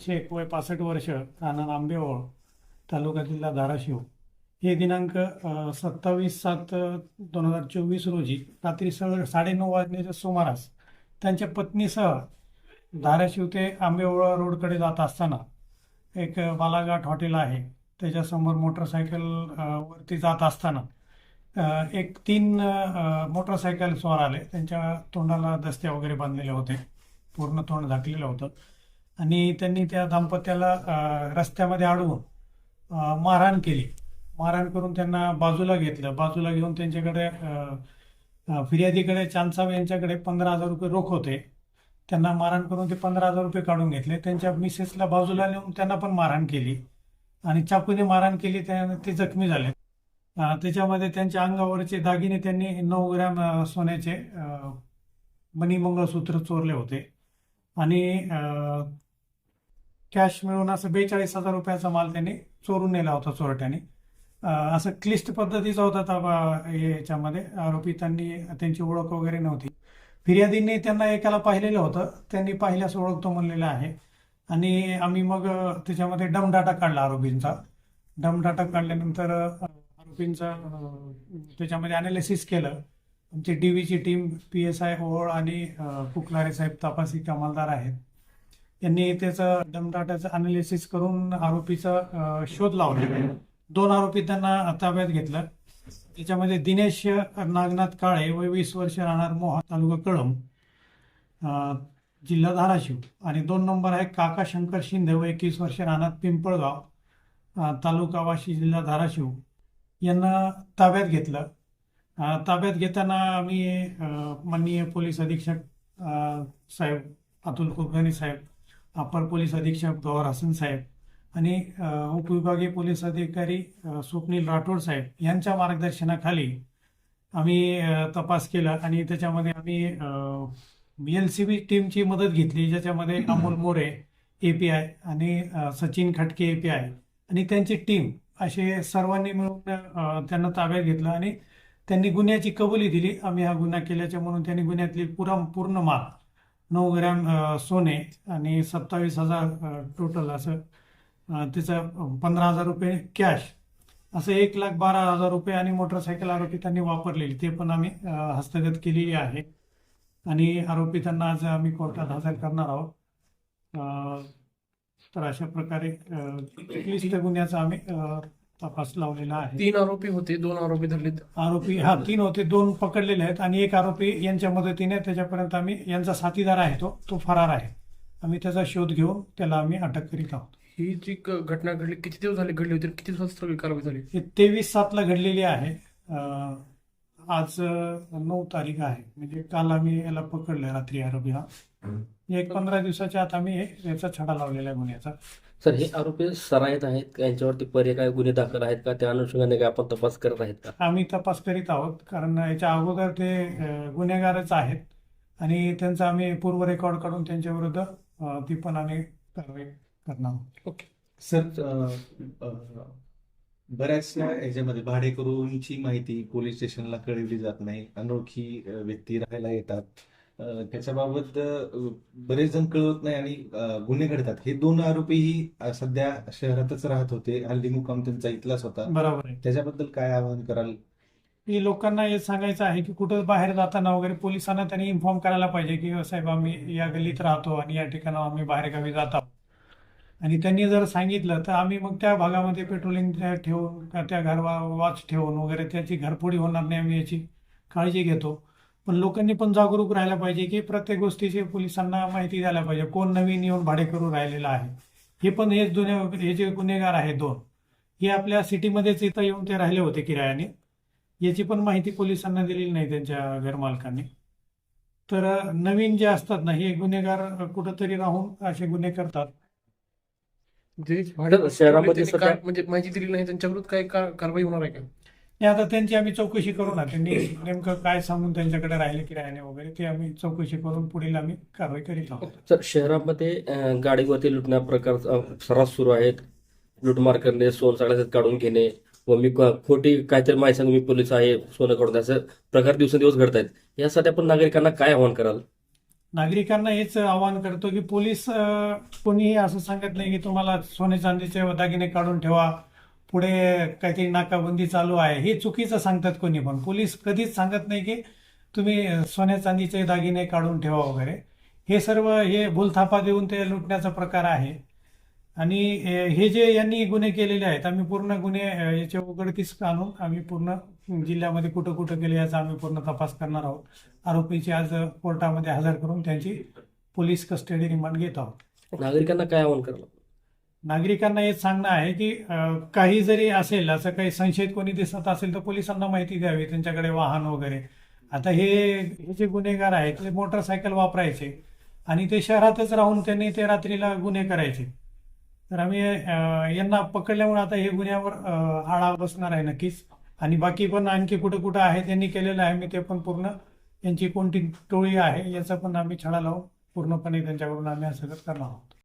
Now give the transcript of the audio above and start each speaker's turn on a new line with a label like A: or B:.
A: शेख वय पासष्ट वर्ष राहणार आंबेवळ तालुका जिल्हा धाराशिव. हे दिनांक सत्तावीस सात दोन हजार चोवीस रोजी रात्री स साडेनऊ वाजण्याच्या सुमारास त्यांच्या पत्नीसह धाराशिव ते आंबेवळा रोडकडे जात असताना एक बालाघाट हॉटेल आहे. त्याच्यासमोर मोटरसायकल वरती जात असताना एक तीन मोटरसायकल स्वार आले. त्यांच्या तोंडाला दस्ते वगैरे बांधलेले होते. पूर्ण तोंड झाकलेलं होतं. आणि त्यांनी त्या दाम्पत्याला रस्त्यामध्ये अडवून मारहाण केली. मारहाण करून त्यांना बाजूला घेतलं. बाजूला घेऊन त्यांच्याकडे फिर्यादीकडे चांदसाब यांच्याकडे पंधरा हजार रुपये रोख होते. त्यांना मारहाण करून ते पंधरा हजार रुपये काढून घेतले. त्यांच्या मिसेसला बाजूला नेऊन त्यांना पण मारहाण केली. आणि चाकूने मारहाण केली त्या ते जखमी झाले. त्याच्यामध्ये त्यांच्या अंगावरचे दागिने त्यांनी नऊ ग्रॅम सोन्याचे मणिमंगळसूत्र मंगळसूत्र चोरले होते. आणि कॅश मिळून असं बेचाळीस हजार रुपयाचा माल त्यांनी चोरून नेला होता चोरट्याने. असं क्लिष्ट पद्धतीचा होता ताबा याच्यामध्ये आरोपी. त्यांनी त्यांची ओळख वगैरे नव्हती. फिर्यादींनी त्यांना एकाला पाहिलेलं होतं. त्यांनी पाहिल्यास ओळखतो म्हणलेलं आहे. आणि आम्ही मग त्याच्यामध्ये त्याच्यामध्ये डमडाटा काढला आरोपींचा. डमडाटा काढल्यानंतर आरोपींचा त्याच्यामध्ये अनालिसिस केलं. आमची डी व्हीची टीम पी एस आय ओळ आणि कुकलारे साहेब तपासी कमालदार आहेत. यांनी त्याचं दमदाटाचं अनालिसिस करून आरोपीचा शोध लावला. दोन आरोपी त्यांना ताब्यात घेतलं. त्याच्यामध्ये दिनेश नागनाथ काळे व वीस वर्ष राहणार मोहा तालुका कळम जिल्हा धाराशिव. आणि दोन नंबर आहे काका शंकर शिंदे व एकवीस वर्ष राहणार पिंपळगाव तालुका वाशी जिल्हा धाराशिव. यांना ताब्यात घेतलं. ताब्यात घेताना आम्ही माननीय पोलीस अधीक्षक साहेब अतुल कुलकर्णी साहेब अपर पोलीस अधीक्षक गौर हसन साहेब आणि उपविभागीय पोलीस अधिकारी स्वप्नील राठोड साहेब यांच्या मार्गदर्शनाखाली आम्ही तपास केला आणि त्याच्यामध्ये आम्ही एल सी बी टीमची मदत घेतली ज्याच्यामध्ये Amol More A P I आणि सचिन खटके ए पी आय आणि त्यांची टीम असे सर्वांनी मिळून त्यांना ताब्यात घेतलं आणि त्यांनी गुन्ह्याची कबुली दिली. आम्ही हा गुन्हा केल्याच्या म्हणून त्यांनी गुन्ह्यातली पुरा पूर्ण माल नऊ ग्रॅम सोने आणि सत्तावीस हजार टोटल असं तिचं पंधरा हजार रुपये कॅश असं एक लाख बारा हजार रुपये आणि मोटरसायकल आरोपी त्यांनी वापरलेली ते पण आम्ही हस्तगत केलेली आहे. आणि आरोपी त्यांना आज आम्ही कोर्टात हजर करणार आहोत. तर अशा प्रकारे क्लिष्ट गुन्ह्याचा आम्ही तपास लावलेला आहे.
B: तीन आरोपी होते दोन आरोपी धरलेत.
A: आरोपी हा तीन होते दोन पकडलेले आहेत आणि एक आरोपी यांच्या मदतीने त्याच्यापर्यंत आम्ही यांचा साथीदार आहे तो तो फरार आहे. आम्ही त्याचा शोध घेऊन त्याला आम्ही अटक करीत आहोत.
B: ही जी क- घटना घडली किती दिवस झाले घडली होती आणि किती दिवसात सगळी कारवाई झाली?
A: हे तेवीस सातला घडलेली आहे. अं, आज नऊ तारीख आहे. म्हणजे काल आम्ही याला पकडलं रात्री आरोपी हा. एक पंधरा दिवसाच्या आत आम्ही हे- याचा छडा लावलेला आहे गुन्ह्याचा.
C: सर हे आरोपी सराईत आहेत का? यांच्यावरती पर्याय काय? गुन्हे दाखल आहेत का? त्या अनुषंगाने काय आपण तपास करत आहेत का?
A: आम्ही तपास करीत आहोत. कारण याच्या अगोदर ते अं, गुन्हेगारच आहेत. आणि त्यांचा आम्ही पूर्व रेकॉर्ड काढून त्यांच्या विरुद्ध अं, ती पण आम्ही कारवाई करणार आहोत.
B: ओके.
D: सर अ, अ, बऱ्याचशा याच्यामध्ये भाडेकरूंची माहिती पोलीस स्टेशनला कळवली जात नाही. अनोळखी व्यक्ती राहायला येतात. त्याच्याबाबत बरेच जण कळवत नाही आणि गुन्हे घडतात. हे दोन आरोपीही सध्या शहरातच राहत होते. हल्ली मुक्काम त्यांचा इथलाच होता.
A: बरोबर
D: त्याच्याबद्दल काय आवाहन कराल?
A: की लोकांना हे सांगायचं आहे की कुठं बाहेर जाताना वगैरे पोलिसांना त्यांनी इन्फॉर्म करायला पाहिजे की साहेब आम्ही या गल्लीत राहतो आणि या ठिकाणावर आम्ही बाहेरगावी जात आहोत. आणि त्यांनी जर सांगितलं तर आम्ही मग त्या भागामध्ये पेट्रोलिंग ठेवून का त्या घर वॉच ठेवून वगैरे त्याची घरफोडी होणार नाही आम्ही याची काळजी घेतो. पण लोकांनी पण जागरूक राहायला पाहिजे की प्रत्येक गोष्टीची पोलिसांना माहिती द्यायला पाहिजे. कोण नवीन येऊन भाडेकरू राहिलेला आहे? हे पण हेच जुने हे जे गुन्हेगार आहेत दोन हे आपल्या सिटीमध्येच इथं येऊन ते राहिले होते किरायाने. याची पण माहिती पोलिसांना दिलेली नाही त्यांच्या घरमालकांनी. तर नवीन जे असतात ना हे गुन्हेगार कुठंतरी राहून असे गुन्हे करतात.
B: जे भाडं
C: शहरामध्ये
B: त्यांनी
C: सध्या-
B: म्हणजे माहिती दिली नाही त्यांच्या विरुद्ध काय का- कारवाई होणार आहे का?
A: आता त्यांची आम्ही चौकशी करू ना त्यांनी नेमकं काय सांगून त्यांच्याकडे राहिले किरायाने वगैरे ते आम्ही चौकशी करून पुढील आम्ही कारवाई करीत आहोत.
C: सर शहरामध्ये अं, गाडीवरती लुटण्या प्रकार अं, सर्रास सुरू आहेत. लुटमार करणे सोन सगळ्यात काढून घेणे व मी क- खोटी काहीतरी माहिती सांगून मी पोलीस आहे सोनं काढून असं प्रकार दिवसेंदिवस घडत आहेत यासाठी आपण नागरिकांना काय आवाहन कराल?
A: नागरिकांना हेच आवाहन करतो की पोलीस कोणीही असं सांगत नाही की तुम्हाला सोने चांदीचे दागिने काढून ठेवा पुढे काहीतरी नाकाबंदी चालू आहे. हे चुकीचं सांगतात कोणी पण. पोलीस कधीच सांगत नाही की तुम्ही सोन्या चांदीचे दागिने काढून ठेवा वगैरे. हे सर्व हे भूलथापा देऊन ते लुटण्याचा प्रकार आहे. आणि हे जे यांनी गुन्हे केलेले आहेत आम्ही पूर्ण गुन्हे अ, याचे उघडकीस आणून आम्ही पूर्ण जिल्ह्यामध्ये कुठं कुठं गेले याचा आम्ही पूर्ण तपास करणार आहोत. आरोपीची आज कोर्टामध्ये हजर करून त्यांची पोलीस कस्टडी रिमांड घेत आहोत.
C: नागरिकांना काय आवाहन करायला
A: नागरिकांना हेच सांगणं आहे की काही जरी असेल असं काही संशयित कोणी दिसत असेल तर पोलिसांना माहिती द्यावी त्यांच्याकडे वाहन वगैरे. आता हे हे जे गुन्हेगार आहेत ते मोटरसायकल वापरायचे आणि ते शहरातच राहून त्यांनी ते रात्रीला गुन्हे करायचे. तर आम्ही यांना पकडल्यामुळे आता हे गुन्ह्यावर आळा बसणार आहे नक्कीच. आणि बाकी पण आणखी कुठं कुठं आहे त्यांनी केलेलं आहे मी ते पण पूर्ण यांची कोणती टोळी आहे याचा पण आम्ही छडा लावून पूर्णपणे त्यांच्याकडून आम्ही असं करणार आहोत.